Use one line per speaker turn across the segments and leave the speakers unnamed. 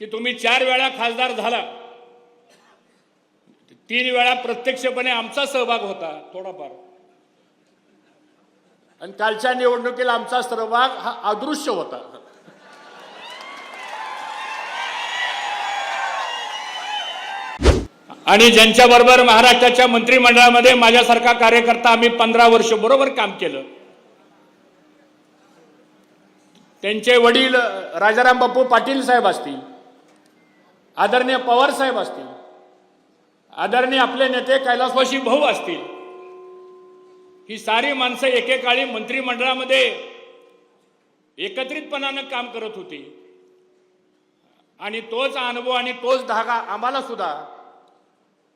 की तुम्ही चार वेळा खासदार झाला. तीन वेळा प्रत्यक्षपणे आमचा सहभाग होता थोडाफार. आणि कालच्या निवडणुकीला आमचा सहभाग हा अदृश्य होता. आणि ज्यांच्या बरोबर महाराष्ट्राच्या मंत्रिमंडळामध्ये माझ्यासारखा कार्यकर्ता आम्ही पंधरा वर्ष बरोबर काम केलं. त्यांचे वडील राजाराम बापू पाटील साहेब असतील. आदरणीय पवार साहेब असतील आदरणीय आपले नेते कैलासवाशी भाऊ असतील ही सारी माणसं एकेकाळी मंत्रिमंडळामध्ये एकत्रितपणानं काम करत होती. आणि तोच अनुभव आणि तोच धागा आम्हाला सुद्धा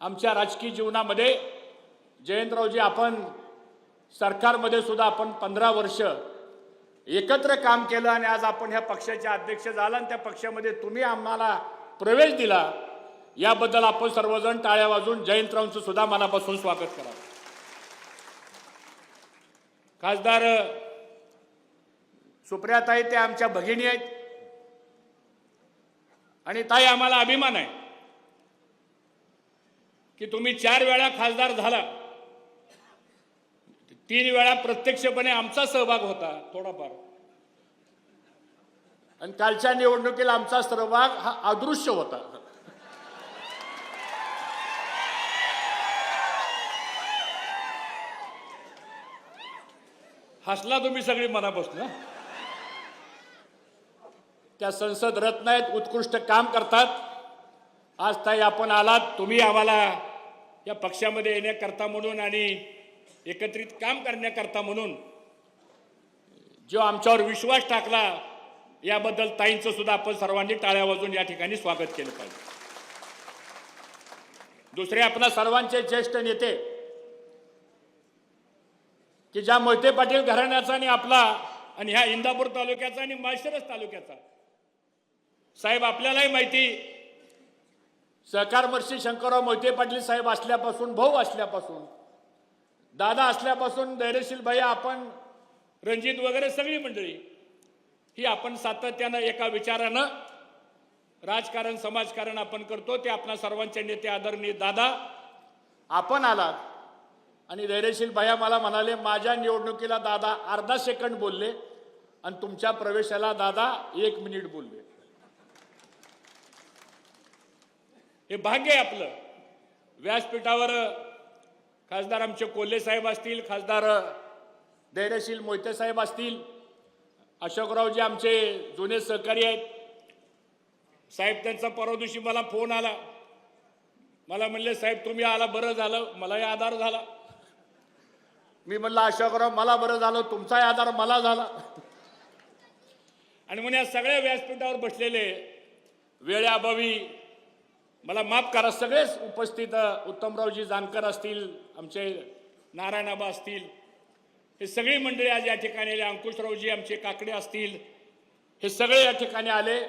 आमच्या राजकीय जीवनामध्ये जयंतरावजी आपण सरकारमध्ये सुद्धा आपण पंधरा वर्ष एकत्र काम केलं आणि आज आपण ह्या पक्षाचे अध्यक्ष झाला आणि त्या पक्षामध्ये तुम्ही आम्हाला प्रवेश दिला याबद्दल आपण सर्वजण टाळ्या वाजून जयंतरावांचं सुद्धा मनापासून स्वागत करा. खासदार सुप्रियाताई ते आमच्या भगिनी आहेत. आणि ताई आम्हाला अभिमान आहे की तुम्ही चार वेळा खासदार झाला. तीन वेळा प्रत्यक्षपणे आमचा सहभाग होता थोडाफार. आणि कालच्या निवडणुकीला आमचा सहभाग हा अदृश्य होता हसला तुम्ही सगळी मनापासून? त्या संसद रत्न आहेत उत्कृष्ट काम करतात आज ताई आपण आलात तुम्ही आम्हाला या पक्षामध्ये येण्याकरता म्हणून आणि एकत्रित काम करण्याकरता म्हणून जो आमच्यावर विश्वास टाकला याबद्दल ताईंचं सुद्धा आपण सर्वांनी टाळ्या वाजून या ठिकाणी स्वागत केलं पाहिजे. दुसरे आपणा सर्वांचे ज्येष्ठ नेते की ज्या मोहिते पाटील घराण्याचा आणि आपला आणि ह्या इंदापूर तालुक्याचा आणि माळशिरस तालुक्याचा. साहेब आपल्यालाही माहिती सहकार वर्षी शंकरराव मोहिते पाटील साहेब असल्यापासून भाऊ असल्यापासून दादा असल्यापासून धैर्यशील भैया आपण रणजित वगैरे सगळी मंडळी ही आपण सातत्यानं एका विचारानं राजकारण समाजकारण आपण करतो. ते आपणा सर्वांचे नेते आदरणीय दादा आपण आलात. आणि धैर्यशील भैया मला म्हणाले माझ्या निवडणुकीला दादा अर्धा सेकंड बोलले आणि तुमच्या प्रवेशाला दादा एक मिनिट बोलले. हे भाग्य आहे आपलं. व्यासपीठावर खासदार आमचे कोल्हे साहेब असतील खासदार धैर्यशील मोहिते साहेब असतील अशोकरावजी आमचे जुने सहकारी आहेत. साहेब त्यांचा परवा दिवशी मला फोन आला. मला म्हणले साहेब तुम्ही आला बरं झालं. मलाही आधार झाला. मी म्हणलं अशोकराव मला बरं झालं. तुमचाही आधार मला झाला. आणि म्हणून या सगळ्या व्यासपीठावर बसलेले वेळेअभावी मला माफ करा सगळेच उपस्थित उत्तमरावजी जानकर असतील आमचे नारायणाबा असतील हे सगळी मंडळी आज या ठिकाणी आले. अंकुशरावजी आमचे काकडे असतील. हे सगळे या ठिकाणी आले.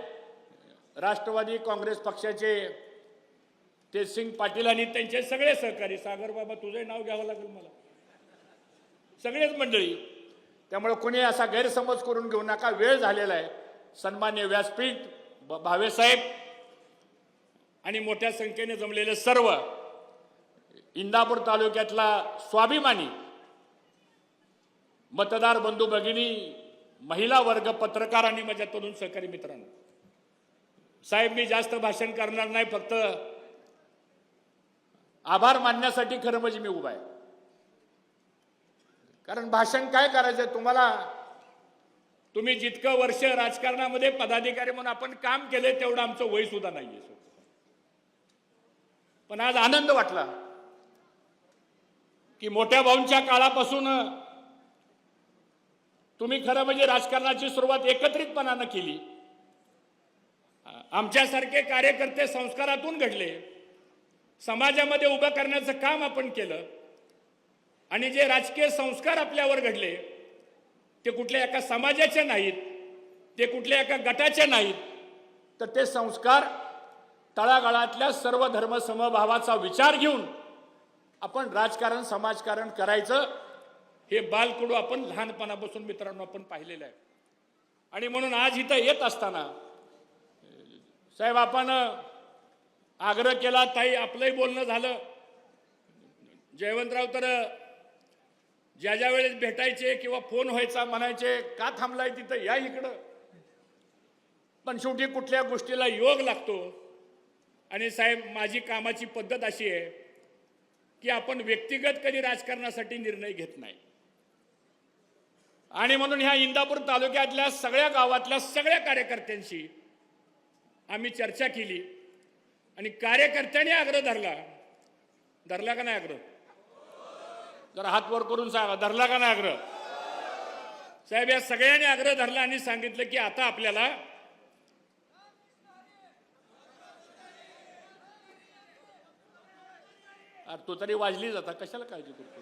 राष्ट्रवादी काँग्रेस पक्षाचे तेजसिंग पाटील आणि त्यांचे सगळे सहकारी. सागर बाबा तुझंही नाव घ्यावं लागेल मला. सगळेच मंडळी. त्यामुळे कोणी असा गैरसमज करून घेऊ नका. वेळ झालेला आहे. सन्मान्य व्यासपीठ ब- भावेसाहेब आणि मोठ्या संख्येने जमलेले सर्व इंदापूर तालुक्यातला स्वाभिमानी मतदार बंधू भगिनी महिला वर्ग पत्रकार आणि माझ्या तरुण सहकारी मित्रांनो साहेब मी जास्त भाषण करणार नाही फक्त आभार मानण्यासाठी खरं म्हणजे मी उभा आहे. कारण भाषण काय करायचं तुम्हाला? तुम्ही जितकं वर्ष राजकारणामध्ये पदाधिकारी म्हणून आपण काम केले तेवढं आमचं वय सुद्धा नाहीये पण आज आनंद वाटला की मोठ्या भाऊंच्या काळापासून तुम्ही खरं म्हणजे राजकारणाची सुरुवात एकत्रितपणानं केली. आमच्यासारखे कार्यकर्ते संस्कारातून घडले. समाजामध्ये उभं करण्याचं काम आपण केलं. आणि जे राजकीय संस्कार आपल्यावर घडले ते कुठल्या एका समाजाचे नाहीत ते कुठल्या एका गटाचे नाहीत तर ते संस्कार तळागाळातल्या सर्व धर्मसमभावाचा विचार घेऊन आपण राजकारण समाजकारण करायचं हे बालकडू आपण लहानपणापासून मित्रांनो आपण पाहिलेलं आहे. आणि म्हणून आज इथं येत असताना साहेब आपण आग्रह केला ताई आपलंही बोलणं झालं. जयवंतराव तर ज्या ज्या वेळेस भेटायचे किंवा फोन व्हायचा म्हणायचे का थांबलाय तिथं? या इकडं. पण शेवटी कुठल्या गोष्टीला योग लागतो. आणि साहेब माझी कामाची पद्धत अशी आहे की आपण व्यक्तिगत कधी राजकारणासाठी निर्णय घेत नाही. आणि म्हणून ह्या इंदापूर तालुक्यातल्या सगळ्या गावातल्या सगळ्या कार्यकर्त्यांशी आम्ही चर्चा केली. आणि कार्यकर्त्यांनी आग्रह धरला. धरला का नाही आग्रह? जरा हात वर करून सांगा धरला का नाही आग्रह? साहेब या सगळ्यांनी आग्रह धरला आणि सांगितलं की आता आपल्याला तो तरी वाजली जाता. कशाला काळजी करतो